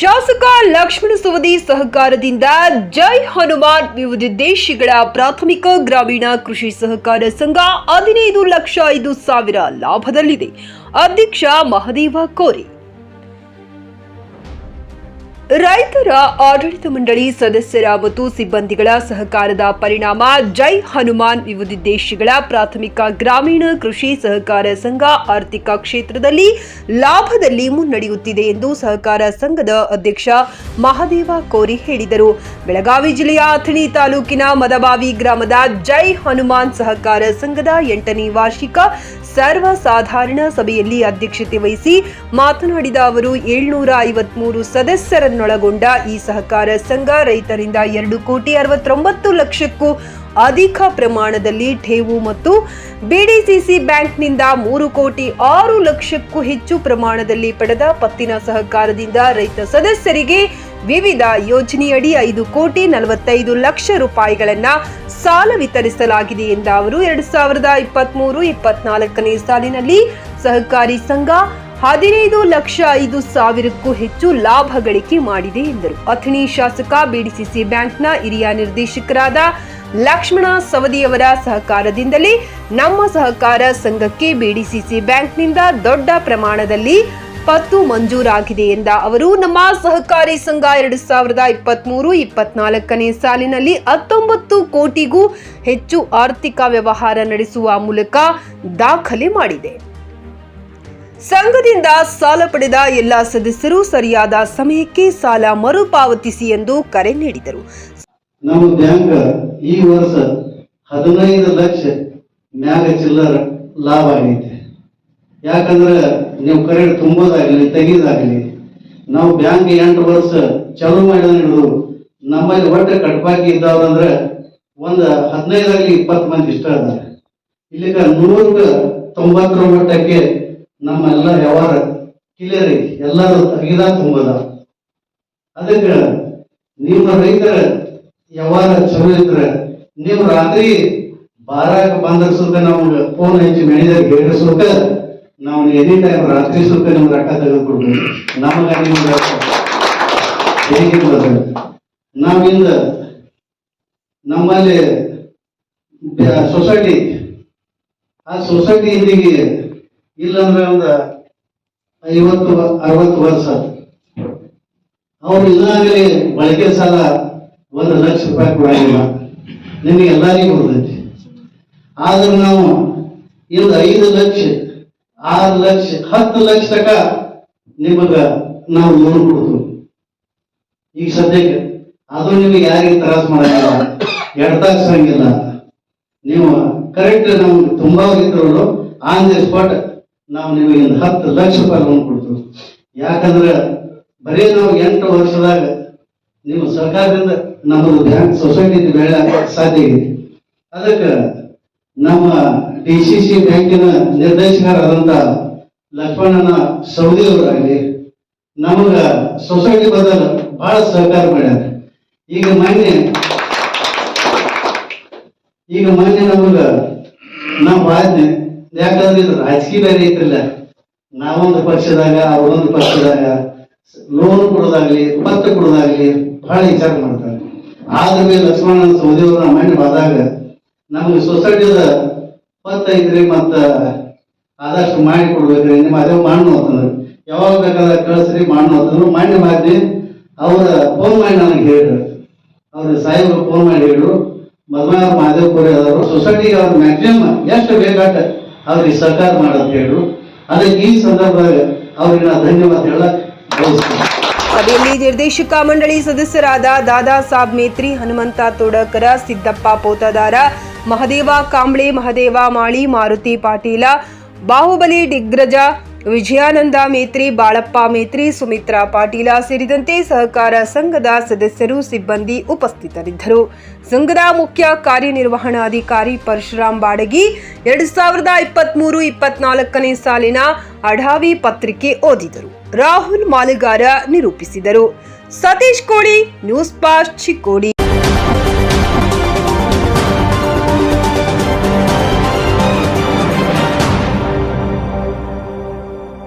ಶಾಸಕ ಲಕ್ಷ್ಮಣ ಸವದಿ ಸಹಕಾರದಿಂದ ಜೈ ಹನುಮಾನ್ ವಿವಿಧ ದೇಶಗಳ ಪ್ರಾಥಮಿಕ ಗ್ರಾಮೀಣ ಕೃಷಿ ಸಹಕಾರ ಸಂಘ ಹದಿನೈದು ಲಕ್ಷ ಐದು ಸಾವಿರ ಲಾಭದಲ್ಲಿದೆ. ಅಧ್ಯಕ್ಷ ಮಹದೇವ ಕೋರಿ. ರೈತರ ಆಡಳಿತ ಮಂಡಳಿ ಸದಸ್ಯರ ಮತ್ತು ಸಿಬ್ಬಂದಿಗಳ ಸಹಕಾರದ ಪರಿಣಾಮ ಜೈ ಹನುಮಾನ್ ವಿವಿಧ ದೇಶಗಳ ಪ್ರಾಥಮಿಕ ಗ್ರಾಮೀಣ ಕೃಷಿ ಸಹಕಾರ ಸಂಘ ಆರ್ಥಿಕ ಕ್ಷೇತ್ರದಲ್ಲಿ ಲಾಭದಲ್ಲಿ ಮುನ್ನಡೆಯುತ್ತಿದೆ ಎಂದು ಸಹಕಾರ ಸಂಘದ ಅಧ್ಯಕ್ಷ ಮಹಾದೇವ ಕೋರಿ ಹೇಳಿದರು. ಬೆಳಗಾವಿ ಜಿಲ್ಲೆಯ ಅಥಣಿ ತಾಲೂಕಿನ ಮದಬಾವಿ ಗ್ರಾಮದ ಜೈ ಹನುಮಾನ್ ಸಹಕಾರ ಸಂಘದ ಎಂಟನೇ ವಾರ್ಷಿಕ ಸರ್ವಸಾಧಾರಣ ಸಭೆಯಲ್ಲಿ ಅಧ್ಯಕ್ಷತೆ ವಹಿಸಿ ಮಾತನಾಡಿದ ಅವರು, ಏಳ್ನೂರ ಐವತ್ಮೂರು ಸದಸ್ಯರನ್ನೊಳಗೊಂಡ ಈ ಸಹಕಾರ ಸಂಘ ರೈತರಿಂದ ಎರಡು ಕೋಟಿ ಅರವತ್ತೊಂಬತ್ತು ಲಕ್ಷಕ್ಕೂ ಅಧಿಕ ಪ್ರಮಾಣದಲ್ಲಿ ಠೇವು ಮತ್ತು ಬಿಡಿಸಿಸಿ ಬ್ಯಾಂಕ್ನಿಂದ ಮೂರು ಕೋಟಿ ಆರು ಲಕ್ಷಕ್ಕೂ ಹೆಚ್ಚು ಪ್ರಮಾಣದಲ್ಲಿ ಪಡೆದ ಪತ್ತಿನ ಸಹಕಾರದಿಂದ ರೈತ ಸದಸ್ಯರಿಗೆ ವಿವಿಧ ಯೋಜನೆಯಡಿ ಐದು ಕೋಟಿ ನಲವತ್ತೈದು ಲಕ್ಷ ರೂಪಾಯಿಗಳನ್ನ ಸಾಲ ವಿತರಿಸಲಾಗಿದೆ ಎಂದ ಅವರು, ಎರಡ್ ಸಾವಿರದ ಇಪ್ಪತ್ಮೂರು ಇಪ್ಪತ್ನಾಲ್ಕನೇ ಸಾಲಿನಲ್ಲಿ ಸಹಕಾರಿ ಸಂಘ ಹದಿನೈದು ಲಕ್ಷ ಐದು ಸಾವಿರಕ್ಕೂ ಹೆಚ್ಚು ಲಾಭ ಗಳಿಕೆ ಮಾಡಿದೆ ಎಂದರು. ಅಥಣಿ ಶಾಸಕ ಬಿಡಿಸಿಸಿ ಬ್ಯಾಂಕ್ನ ಹಿರಿಯ ನಿರ್ದೇಶಕರಾದ ಲಕ್ಷ್ಮಣ ಸವದಿಯವರ ಸಹಕಾರದಿಂದಲೇ ನಮ್ಮ ಸಹಕಾರ ಸಂಘಕ್ಕೆ ಬಿಡಿಸಿಸಿ ಬ್ಯಾಂಕ್ನಿಂದ ದೊಡ್ಡ ಪ್ರಮಾಣದಲ್ಲಿ ಪತ್ತು ಮಂಜೂರಾಗಿದೆ ಎಂದ ಅವರು, ನಮ್ಮ ಸಹಕಾರಿ ಸಂಘ ಎರಡು ಸಾವಿರದ ಇಪ್ಪತ್ಮೂರು ಇಪ್ಪತ್ನಾಲ್ಕನೇ ಸಾಲಿನಲ್ಲಿ ಹತ್ತೊಂಬತ್ತು ಕೋಟಿಗೂ ಹೆಚ್ಚು ಆರ್ಥಿಕ ವ್ಯವಹಾರ ನಡೆಸುವ ಮೂಲಕ ದಾಖಲೆ ಮಾಡಿದೆ. ಸಂಘದಿಂದ ಸಾಲ ಪಡೆದ ಎಲ್ಲ ಸದಸ್ಯರು ಸರಿಯಾದ ಸಮಯಕ್ಕೆ ಸಾಲ ಮರುಪಾವತಿಸಿ ಎಂದು ಕರೆ ನೀಡಿದರು. ನಮ್ಮ ಬ್ಯಾಂಕ್ ಈ ವರ್ಷ ಹದಿನೈದು ಲಕ್ಷ ಮ್ಯಾಗ ಚಿಲ್ಲರ್ ಲಾಭ ಆಗೈತೆ. ಯಾಕಂದ್ರೆ ನೀವು ಕರೆಂಟ್ ತುಂಬೋದಾಗಲಿ, ತೆಗಿದಾಗ್ಲಿ, ನಾವು ಬ್ಯಾಂಕ್ ಎಂಟು ವರ್ಷ ಚಾಲೂ ಮಾಡಿದ್ರು, ನಮ್ಮಲ್ಲಿ ಒಟ್ಟು ಕಟ್ಪಾಕಿ ಇದ್ದಾವಂದ್ರೆ ಒಂದು ಹದಿನೈದಾಗಲಿ ಇಪ್ಪತ್ತು ಮಂದಿ ಇಷ್ಟ ಇಲ್ಲಿ ಇಲ್ಲಿಗ ನೂರಕ್ಕೆ ತೊಂಬತ್ತರ ಮಟ್ಟಕ್ಕೆ ನಮ್ಮೆಲ್ಲ ವ್ಯವಹಾರ ಕ್ಲಿಯರ್ ಐತಿ. ಎಲ್ಲರೂ ತಗಿದ ತುಂಬದ ಅದಕ್ಕೆ ನಿಮ್ಮ ರೈತರ ವ್ಯವಹಾರ ಚಲೋ ಇದ್ರೆ ನೀವು ರಾತ್ರಿ ಬಾರಾಕ ಬಂದ್ರ ಸುತ್ತ ನಮ್ಗೆ ಫೋನ್ ಹಚ್ಚಿ ಮ್ಯಾನೇಜರ್ ಹೇಳಿ ಸುತ್ತ ನಾವು ಎನಿ ಟೈಮ್ ರಾತ್ರಿ ಸುತ್ತ ನಿಮ್ಗೆ ರೊಕ್ಕ ತೆಗೆದುಕೊಡ್ಬೇಕು. ನಮಗೆ ನಿಮ್ಗೆ ಹೇಗಿರ್ತದ ನಾವಿಂದ ನಮ್ಮಲ್ಲಿ ಸೊಸೈಟಿ ಆ ಸೊಸೈಟಿ ಇಲ್ಲಿಗೆ ಇಲ್ಲಂದ್ರೆ ಒಂದು ಐವತ್ತು ಅರವತ್ತು ವರ್ಷ. ಅವ್ರು ಇನ್ನಾಗಲೇ ಬಳಕೆ ಸಾಲ ಒಂದು ಲಕ್ಷ ರೂಪಾಯಿ ಕೊಡಂಗಿಲ್ಲ. ನಿಮಗೆ ಎಲ್ಲರಿಗೂ ಬರ್ತೈತಿ. ಆದ್ರೆ ನಾವು ಇಲ್ಲಿ ಐದು ಲಕ್ಷ, ಆರು ಲಕ್ಷ, ಹತ್ತು ಲಕ್ಷ ತನಕ ನಿಮಗ ನಾವು ಲೋನ್ ಕೊಡ್ತೀವಿ. ಈಗ ಸದ್ಯಕ್ಕೆ ಅದು ನಿಮಗೆ ಯಾರಿಗೆ ತ್ರಾಸ ಮಾಡಂಗಿಲ್ಲ. ಎಡ್ತಾಕ್ಸಂಗಿಲ್ಲ ನೀವು ಕರೆಕ್ಟ್ ನಮ್ಗೆ ತುಂಬಾ ಇದ್ರು ಆನ್ ದಿ ಸ್ಪಾಟ್ ನಾವು ನಿಮಗೆ ಒಂದು ಹತ್ತು ಲಕ್ಷ ರೂಪಾಯಿ ಲೋನ್ ಕೊಡ್ತೀವಿ. ಯಾಕಂದ್ರೆ ಬರೀ ನಾವು ಎಂಟು ವರ್ಷದಾಗ ನೀವು ಸರ್ಕಾರದಿಂದ ನಮ್ಮದು ಬ್ಯಾಂಕ್ ಸೊಸೈಟಿ ಬೆಳೆ ಸಾಧ್ಯ ಇದೆ. ಅದಕ್ಕೆ ನಮ್ಮ ಡಿ ಸಿ ಸಿ ಬ್ಯಾಂಕಿನ ನಿರ್ದೇಶಕರಾದಂತ ಲಕ್ಷ್ಮಣನ ಸೌದಿ ಅವರಾಗಲಿ, ನಮಗ ಸೊಸೈಟಿ ಬದಲು ಬಹಳ ಸಹಕಾರ ಮಾಡ್ಯಾರ. ಈಗ ಮೊನ್ನೆ ಈಗ ಮೊನ್ನೆ ನಮಗ ನಾವು ಬಾದ್ನೆ ಯಾಕಂದ್ರೆ ಇದು ರಾಜಕೀಯ ಬೇರೆ ಐತ್ರಲ್ಲ ನಾವೊಂದು ಪಕ್ಷದಾಗ, ಅವರೊಂದು ಪಕ್ಷದಾಗ ಲೋನ್ ಕೊಡೋದಾಗ್ಲಿ ಪತ್ರ ಕೊಡೋದಾಗ್ಲಿ ಬಹಳ ವಿಚಾರ ಮಾಡ್ತಾರೆ. ಆದ್ರ ಮೇಲೆ ಲಕ್ಷ್ಮಣ ಸೌದಿಯವ್ರ ಮಣ್ಣು ಬಾದಾಗ ನಮ್ಗೆ ಸೊಸೈಟಿದ ಪತ್ತ ಐತ್ರಿ, ಮತ್ತ ಆದಷ್ಟು ಮಾಡಿ ಕೊಡ್ಬೇಕ್ರಿ, ನಿಮ್ಮ ಅದೇ ಮಣ್ಣು ಅಂತಂದ್ರೆ. ಯಾವಾಗ ಬೇಕಾದ್ರೆ ಕಳಿಸ್ರಿ ಮಣ್ಣು ಅಂತಂದ್ರು. ಮಣ್ಣು ಮಾಡಿ ಅವ್ರ ಫೋನ್ ಮಾಡಿ ನನಗೆ ಹೇಳಿದ್ರು. ಅವ್ರ ಸಾಹೇಬ್ರು ಫೋನ್ ಮಾಡಿ ಹೇಳಿದ್ರು. ಮದುವೆ ಪುರಿ ಆದವರು, ಸೊಸೈಟಿಗೆ ಅವ್ರ ಮ್ಯಾಕ್ಸಿಮಮ್ ಎಷ್ಟು ಬೇಕಾಟ ಅವ್ರಿಗೆ ಸರ್ಕಾರ ಮಾಡಂತ ಹೇಳಿದ್ರು ಅದಕ್ಕೆ ಈ ಸಂದರ್ಭದಲ್ಲಿ ಅವರಿಗೆ ನಾನು ಧನ್ಯವಾದ ಹೇಳ ಸಭೆಯಲ್ಲಿ ನಿರ್ದೇಶಕ ಮಂಡಳಿ ಸದಸ್ಯರಾದ ದಾದಾ ಸಾಬ್ ಮೇತ್ರಿ, ಹನುಮಂತ ತೋಡಕರ, ಸಿದ್ದಪ್ಪ ಪೋತದಾರ, ಮಹದೇವ ಕಾಂಬ್ಳೆ, ಮಹದೇವ ಮಾಳಿ, ಮಾರುತಿ ಪಾಟೀಲ, ಬಾಹುಬಲಿ ಡಿಗ್ರಜ ವಿಜಯಾನಂದ ಮೇತ್ರಿ, ಬಾಳಪ್ಪ ಮೇತ್ರಿ, ಸುಮಿತ್ರಾ ಪಾಟೀಲ ಸೇರಿದಂತೆ ಸಹಕಾರ ಸಂಘದ ಸದಸ್ಯರು, ಸಿಬ್ಬಂದಿ ಉಪಸ್ಥಿತರಿದ್ದರು. ಸಂಘದ ಮುಖ್ಯ ಕಾರ್ಯನಿರ್ವಹಣಾಧಿಕಾರಿ ಪರಶುರಾಮ್ ಬಾಡಗಿ ಎರಡು ಸಾವಿರದ ಇಪ್ಪತ್ಮೂರು ಇಪ್ಪತ್ನಾಲ್ಕನೇ ಸಾಲಿನ ಅಢಾವಿ ಪತ್ರಿಕೆ ಓದಿದರು. ರಾಹುಲ್ ಮಾಲಿಗಾರ ನಿರೂಪಿಸಿದರು. Satish Kodi, news past Chikkodi.